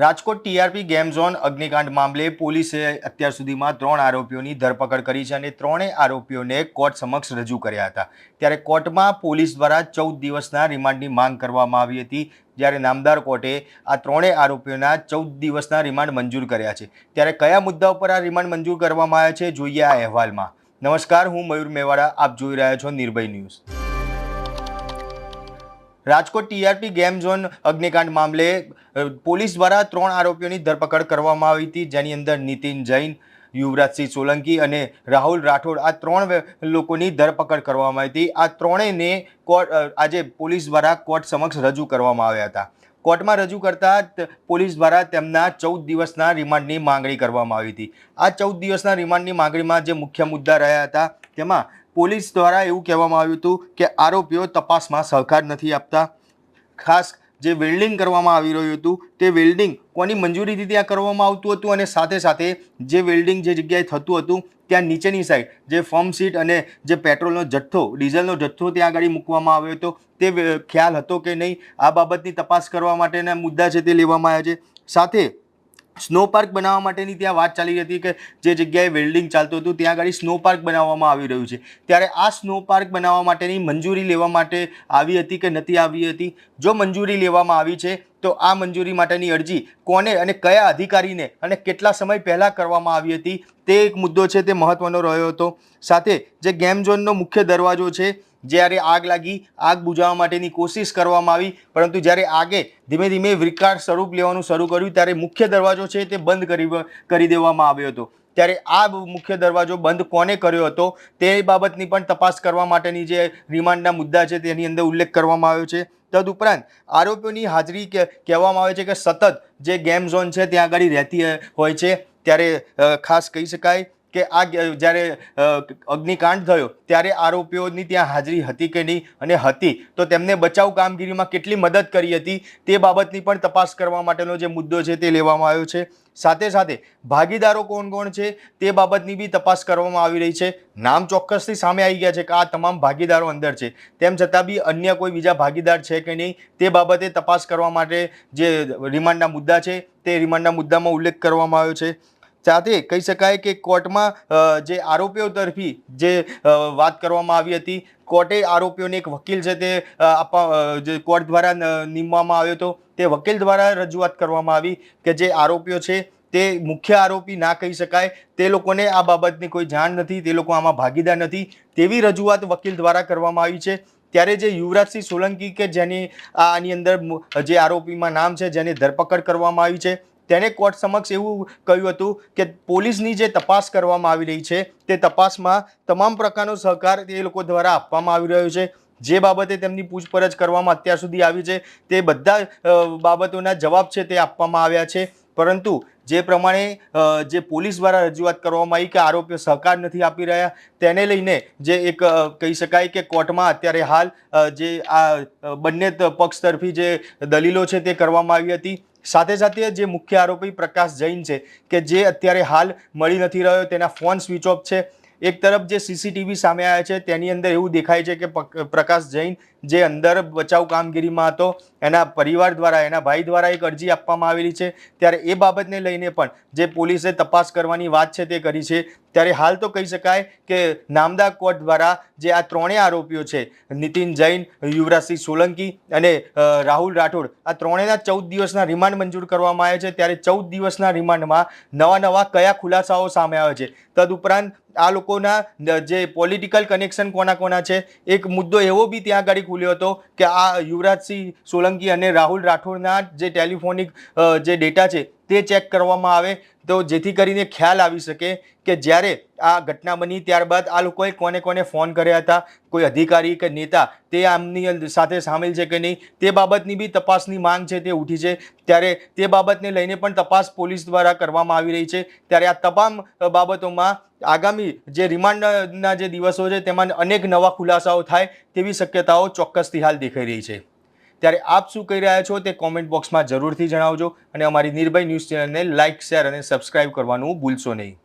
Rajkot TRP game zone અગ્નિકાંડ મામલે પોલીસે અત્યાર સુધીમાં ત્રણ આરોપીઓની ધરપકડ કરી છે અને ત્રણેય આરોપીઓને કોર્ટ સમક્ષ રજૂ કર્યા હતા. ત્યારે કોર્ટમાં પોલીસ દ્વારા ચૌદ દિવસના રિમાન્ડની માંગ કરવામાં આવી હતી. જ્યારે નામદાર કોર્ટે આ ત્રણેય આરોપીઓના ચૌદ દિવસના રિમાન્ડ મંજૂર કર્યા છે. ત્યારે કયા મુદ્દા ઉપર આ રિમાન્ડ મંજૂર કરવામાં આવ્યા છે, જોઈએ આ અહેવાલમાં. નમસ્કાર, હું મયુર મેવાડા, આપ જોઈ રહ્યા છો Nirbhay news. Rajkot TRP game zone અગ્નિકાંડ મામલે પોલીસ દ્વારા ત્રણ આરોપીઓની ધરપકડ કરવામાં આવી હતી. જેની અંદર નીતિન જૈન, યુવરાજસિંહ સોલંકી અને રાહુલ રાઠોડ આ ત્રણ લોકોની ધરપકડ કરવામાં આવી હતી. આ ત્રણેયને કોર્ટ આજે પોલીસ દ્વારા કોર્ટ સમક્ષ રજૂ કરવામાં આવ્યા હતા. કોર્ટમાં રજૂ કરતા પોલીસ દ્વારા તેમના ચૌદ દિવસના રિમાન્ડની માંગણી કરવામાં આવી હતી. આ ચૌદ દિવસના રિમાન્ડની માંગણીમાં જે મુખ્ય મુદ્દા રહ્યા હતા, તેમાં પોલીસ દ્વારા એવું કહેવામાં આવ્યું હતું કે આરોપીઓ તપાસમાં સહકાર નથી આપતા. ખાસ જે વેલ્ડિંગ કરવામાં આવી રહ્યું હતું, તે વેલ્ડિંગ કોની મંજૂરીથી ત્યાં કરવામાં આવતું હતું અને સાથે સાથે જે વેલ્ડિંગ જે જગ્યાએ થતું હતું, ત્યાં નીચેની સાઈડ જે ફર્મ સીટ અને જે પેટ્રોલનો જથ્થો ડીઝલનો જથ્થો ત્યાં આગળ મૂકવામાં આવ્યો હતો, તે ખ્યાલ હતો કે નહીં? આ બાબતની તપાસ કરવા માટેના મુદ્દા છે તે લેવામાં આવ્યા છે. સાથે સ્નો પાર્ક બનાવવા માટેની ત્યાં વાત ચાલી હતી કે જે જગ્યાએ વેલ્ડિંગ ચાલતું હતું, ત્યાં આગળ સ્નો પાર્ક બનાવવામાં આવી રહ્યું છે. ત્યારે આ સ્નો પાર્ક બનાવવા માટેની મંજૂરી લેવા માટે આવી હતી કે નથી આવી હતી? જો મંજૂરી લેવામાં આવી છે તો આ મંજૂરી માટેની અરજી કોને અને કયા અધિકારીને અને કેટલા સમય પહેલાં કરવામાં આવી હતી તે એક મુદ્દો છે તે મહત્વનો રહ્યો હતો. સાથે જે ગેમ ઝોનનો મુખ્ય દરવાજો છે, જ્યારે આગ લાગી, આગ બુઝાવવા માટેની કોશિશ કરવામાં આવી, પરંતુ જ્યારે આગે ધીમે ધીમે વિકાર સ્વરૂપ લેવાનું શરૂ કર્યું, ત્યારે મુખ્ય દરવાજો છે તે બંધ કરી કરી દેવામાં આવ્યો હતો. ત્યારે આ મુખ્ય દરવાજો બંધ કોને કર્યો હતો તે બાબતની પણ તપાસ કરવા માટેની જે રિમાન્ડના મુદ્દા છે તેની અંદર ઉલ્લેખ કરવામાં આવ્યો છે. તદુપરાંત આરોપીઓની હાજરી કહેવામાં આવે છે કે સતત જે ગેમ ઝોન છે ત્યાં આગળ રહેતી હોય છે. ત્યારે ખાસ કહી શકાય કે આ જ્યારે અગ્નિકાંડ થયો, ત્યારે આરોપીઓની ત્યાં હાજરી હતી કે નહીં અને હતી. તો તેમને બચાવ કામગીરીમાં કેટલી મદદ કરી હતી તે બાબતની પણ તપાસ કરવા માટેનો જે મુદ્દો છે તે લેવામાં આવ્યો છે. સાથે સાથે, ભાગીદારો કોણ કોણ છે તે બાબતની બી તપાસ કરવામાં આવી રહી છે. નામ ચોક્કસથી સામે આવી ગયા છે કે આ તમામ ભાગીદારો અંદર છે. તેમ છતાં બી અન્ય કોઈ બીજા ભાગીદાર છે કે નહીં તે બાબતે તપાસ કરવા માટે જે રિમાન્ડના મુદ્દા છે તે રિમાન્ડના મુદ્દામાં ઉલ્લેખ કરવામાં આવ્યો છે. સાથે કહી શકાય કે કોર્ટમાં જે આરોપીઓ તરફી જે વાત કરવામાં આવી હતી, કોર્ટે આરોપીઓને એક વકીલ છે તે આપવા જે કોર્ટ દ્વારા નીમવામાં આવ્યો હતો, તે વકીલ દ્વારા રજૂઆત કરવામાં આવી કે જે આરોપીઓ છે તે મુખ્ય આરોપી ના કહી શકાય, તે લોકોને આ બાબતની કોઈ જાણ નથી, તે લોકો આમાં ભાગીદાર નથી, તેવી રજૂઆત વકીલ દ્વારા કરવામાં આવી છે. ત્યારે જે યુવરાજસિંહ સોલંકી કે જેની, આની અંદર જે આરોપીમાં નામ છે, જેની ધરપકડ કરવામાં આવી છે તેણે કોર્ટ સમક્ષ એવું કહ્યું હતું કે પોલીસની જે તપાસ કરવામાં આવી રહી છે, તે તપાસમાં તમામ પ્રકારનો સહકાર એ લોકો દ્વારા આપવામાં આવી રહ્યો છે. જે બાબતે તેમની પૂછપરછ કરવામાં અત્યાર સુધી આવી છે, તે બધા બાબતોના જવાબ છે તે આપવામાં આવ્યા છે. પરંતુ જે પ્રમાણે જે પોલીસ દ્વારા રજૂઆત કરવામાં આવી કે આરોપીઓ સહકાર નથી આપી રહ્યા, તેને લઈને જે એક કહી શકાય કે કોર્ટમાં અત્યારે હાલ જે આ બંને પક્ષ તરફી જે દલીલો છે તે કરવામાં આવી હતી. સાથે સાથે જે મુખ્ય આરોપી પ્રકાશ જૈન છે કે જે અત્યારે હાલ મળી નથી રહ્યો, તેના ફોન સ્વિચ ઓફ છે. એક તરફ જે સીસીટીવી સામે આવ્યા છે, તેની અંદર એવું દેખાય છે કે પ્રકાશ જૈન જે અંદર બચાવ કામગીરીમાં હતો, એના પરિવાર દ્વારા, એના ભાઈ દ્વારા એક અરજી આપવામાં આવેલી છે. ત્યારે એ બાબતને લઈને પણ જે પોલીસે તપાસ કરવાની વાત છે તે કરી છે. ત્યારે હાલ તો કહી શકાય કે નામદા કોર્ટ દ્વારા જે આ ત્રણેય આરોપીઓ છે, નીતિન જૈન, યુવરાજસિંહ સોલંકી અને રાહુલ રાઠોડ, આ ત્રણેયના ચૌદ દિવસના રિમાન્ડ મંજૂર કરવામાં આવ્યા છે. ત્યારે ચૌદ દિવસના રિમાન્ડમાં નવા નવા કયા ખુલાસાઓ સામે આવે છે? તદુપરાંત આ લોકોના, જે પોલિટિકલ કનેક્શન કોના કોના છે? એક મુદ્દો એવો બી ત્યાં આગળ ખુલ્યો હતો કે આ યુવરાજસિંહ સોલંકી અને રાહુલ રાઠોડના જે ટેલિફોનિક જે ડેટા છે તે ચેક કરવામાં આવે તો જેથી કરીને ખ્યાલ આવી શકે કે જ્યારે આ ઘટના બની ત્યારબાદ આ લોકોએ કોને કોને ફોન કર્યા હતા, કોઈ અધિકારી કે નેતા, તે આમની સાથે સામેલ છે કે નહીં, તે બાબતની બી તપાસની માંગ છે તે ઉઠી છે. ત્યારે તે બાબતને લઈને પણ તપાસ પોલીસ દ્વારા કરવામાં આવી રહી છે. ત્યારે આ તમામ બાબતોમાં આગામી જે રિમાન્ડના જે દિવસો છે, તેમાં અનેક નવા ખુલાસાઓ થાય તેવી શક્યતાઓ ચોક્કસથી હાલ દેખાઈ રહી છે. ત્યારે આપ શું કહી રહ્યા છો તે કોમેન્ટ બોક્સમાં જરૂરથી જણાવજો અને અમારી નિર્ભય ન્યૂઝ ચેનલને લાઇક શેર અને સબસ્ક્રાઇબ કરવાનું ભૂલશો નહીં.